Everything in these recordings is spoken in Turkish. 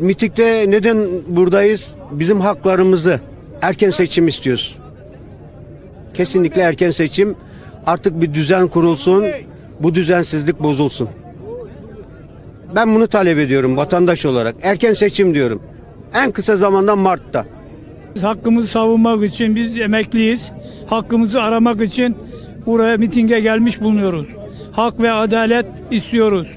Mitik'te neden buradayız? Bizim haklarımızı erken seçim istiyoruz. Kesinlikle erken seçim. Artık bir düzen kurulsun. Bu düzensizlik bozulsun. Ben bunu talep ediyorum vatandaş olarak. Erken seçim diyorum. En kısa zamanda Mart'ta. Biz hakkımızı savunmak için biz emekliyiz. Hakkımızı aramak için buraya mitinge gelmiş bulunuyoruz. Hak ve adalet istiyoruz.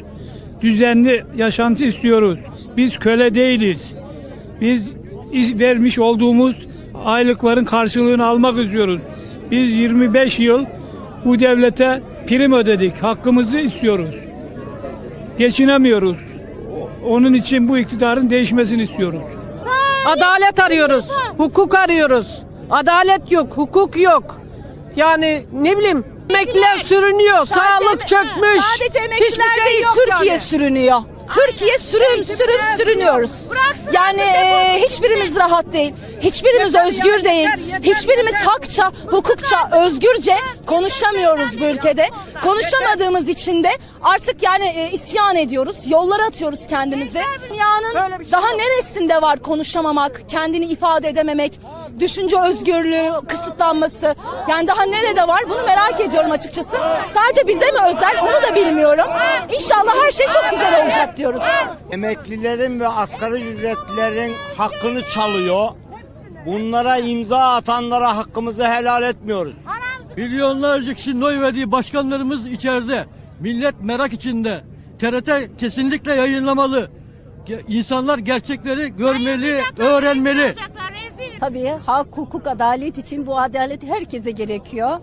Düzenli yaşantı istiyoruz. Biz köle değiliz. Biz iş vermiş olduğumuz aylıkların karşılığını almak istiyoruz. Biz 25 yıl bu devlete prim ödedik. Hakkımızı istiyoruz. Geçinemiyoruz. Onun için bu iktidarın değişmesini istiyoruz. Adalet arıyoruz. Hukuk arıyoruz. Adalet yok, hukuk yok. Yani ne bileyim emekliler sürünüyor, sağlık çökmüş. Sadece emekliler Hiçbir şey değil, yok Türkiye yani. sürünüyor. Türkiye sürün sürün sürünüyoruz. Yani e, hiçbirimiz rahat değil. Hiçbirimiz özgür değil. Hiçbirimiz hakça, hukukça, özgürce konuşamıyoruz bu ülkede. Konuşamadığımız için de artık yani e, isyan ediyoruz. Yollara atıyoruz kendimizi. Dünyanın şey daha neresinde var konuşamamak, kendini ifade edememek, düşünce özgürlüğü kısıtlanması. Yani daha nerede var bunu merak ediyorum açıkçası. Sadece bize mi özel onu da bilmiyorum. İnşallah her şey çok güzel olacak diyoruz. Emeklilerin ve asgari ücretlilerin hakkını çalıyor. Bunlara imza atanlara hakkımızı helal etmiyoruz. Milyonlarca kişinin oy verdiği başkanlarımız içeride. Millet merak içinde. TRT kesinlikle yayınlamalı. İnsanlar gerçekleri görmeli, öğrenmeli. Tabii hak, hukuk, adalet için bu adalet herkese gerekiyor.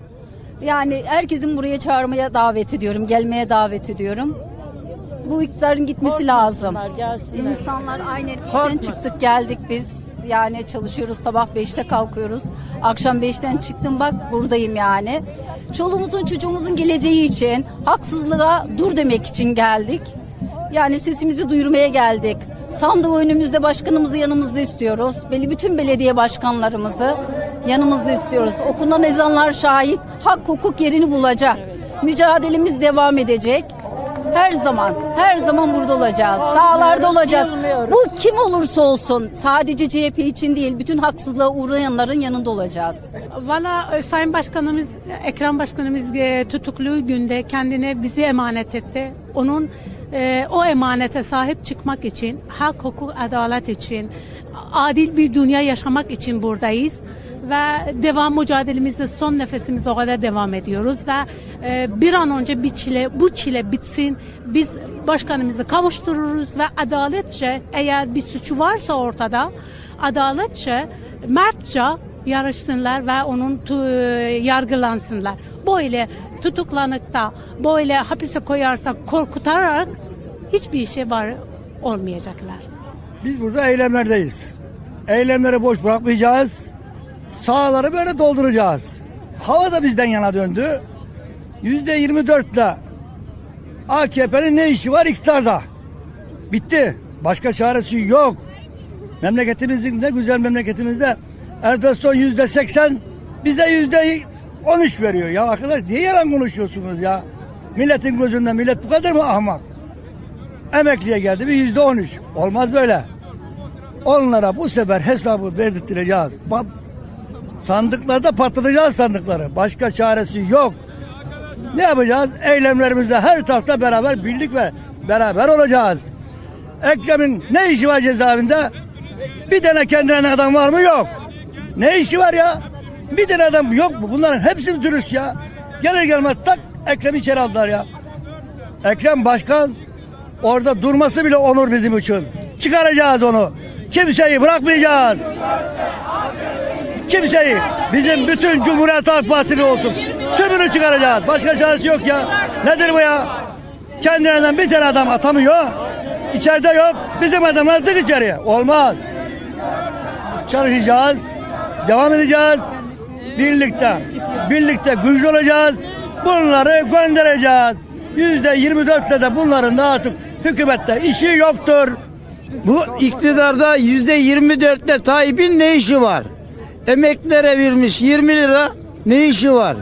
Yani herkesin buraya çağırmaya davet ediyorum, gelmeye davet ediyorum. Bu iktidarın gitmesi lazım. İnsanlar aynen işten çıktık geldik biz. Yani çalışıyoruz sabah 5'te kalkıyoruz. Akşam 5'ten çıktım bak buradayım yani. Çoluğumuzun çocuğumuzun geleceği için haksızlığa dur demek için geldik. Yani sesimizi duyurmaya geldik. Sandık önümüzde başkanımızı yanımızda istiyoruz. Belli bütün belediye başkanlarımızı yanımızda istiyoruz. Okunan ezanlar şahit. Hak hukuk yerini bulacak. Mücadelemiz devam edecek. Her zaman, her zaman burada olacağız. Sağlarda olacağız. Bu kim olursa olsun sadece CHP için değil, bütün haksızlığa uğrayanların yanında olacağız. Valla e, Sayın Başkanımız, Ekrem Başkanımız e, tutukluğu günde kendine bizi emanet etti. Onun e, o emanete sahip çıkmak için, hak, hukuk, adalet için, adil bir dünya yaşamak için buradayız. Ve devam mücadelemizde son nefesimize kadar devam ediyoruz ve e, bir an önce bir çile, bu çile bitsin. Biz başkanımızı kavuştururuz ve adaletçe eğer bir suçu varsa ortada adaletçe, mertçe yarışsınlar ve onun tu- yargılansınlar. Böyle tutuklanıp da böyle hapise koyarsak korkutarak hiçbir işe var olmayacaklar. Biz burada eylemlerdeyiz. Eylemleri boş bırakmayacağız. Sahaları böyle dolduracağız. Hava da bizden yana döndü. Yüzde 24 ile AKP'nin ne işi var iktidarda? Bitti. Başka çaresi yok. Memleketimizin ne güzel memleketimizde enflasyon yüzde 80 bize yüzde 13 veriyor ya arkadaş niye yalan konuşuyorsunuz ya? Milletin gözünde millet bu kadar mı ahmak? Emekliye geldi bir yüzde 13. Olmaz böyle. Onlara bu sefer hesabı verdirttireceğiz. Sandıklarda patlatacağız sandıkları. Başka çaresi yok. Ne yapacağız? Eylemlerimizde her tarafta beraber birlik ve beraber olacağız. Ekrem'in ne işi var cezaevinde? Bir tane kendine adam var mı? Yok. Ne işi var ya? Bir tane adam yok mu? Bunların hepsi dürüst ya? Gelir gelmez tak Ekrem'i içeri aldılar ya. Ekrem Başkan orada durması bile onur bizim için. Çıkaracağız onu. Kimseyi bırakmayacağız. Kimseyi. Bizim bütün Cumhuriyet Halk Partili olsun. Tümünü çıkaracağız. Başka çaresi yok ya. Nedir bu ya? Kendilerinden bir tane adam atamıyor. İçeride yok. Bizim adamlar tık içeriye. Olmaz. Çalışacağız. Devam edeceğiz. Birlikte. Birlikte güçlü olacağız. Bunları göndereceğiz. Yüzde 24'le de bunların da artık hükümette işi yoktur. Bu iktidarda yüzde 24'te Tayyip'in ne işi var? Emeklilere verilmiş 20 lira ne işi var?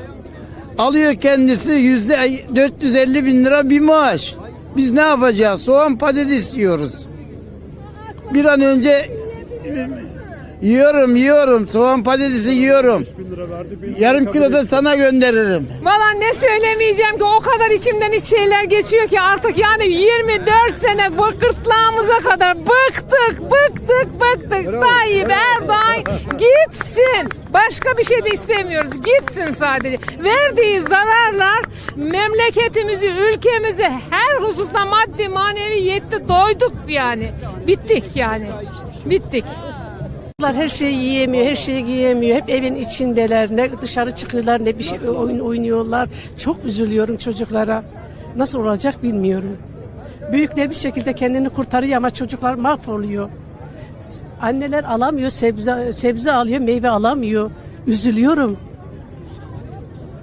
Alıyor kendisi yüzde 450 bin lira bir maaş. Biz ne yapacağız? Soğan patates yiyoruz. bir an önce yiyorum yiyorum soğan patatesi yiyorum. Yarım kilo da sana gönderirim. Valla ne söylemeyeceğim ki o kadar içimden hiç şeyler geçiyor ki artık yani 24 sene bu gırtlağımıza kadar bıktık bıktık bıktık. Tayyip Erdoğan gitsin. Başka bir şey de istemiyoruz. Gitsin sadece. Verdiği zararlar memleketimizi, ülkemizi her hususta maddi manevi yetti. Doyduk yani. Bittik yani. Bittik. Her şeyi yiyemiyor, her şeyi giyemiyor. Hep evin içindeler. Ne dışarı çıkıyorlar ne bir şey oyun oynuyorlar. Çok üzülüyorum çocuklara. Nasıl olacak bilmiyorum. Büyükler bir şekilde kendini kurtarıyor ama çocuklar mahvoluyor. Anneler alamıyor, sebze sebze alıyor, meyve alamıyor. Üzülüyorum.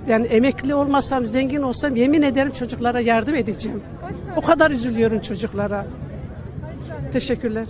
Yani emekli olmasam, zengin olsam yemin ederim çocuklara yardım edeceğim. O kadar üzülüyorum çocuklara. Teşekkürler.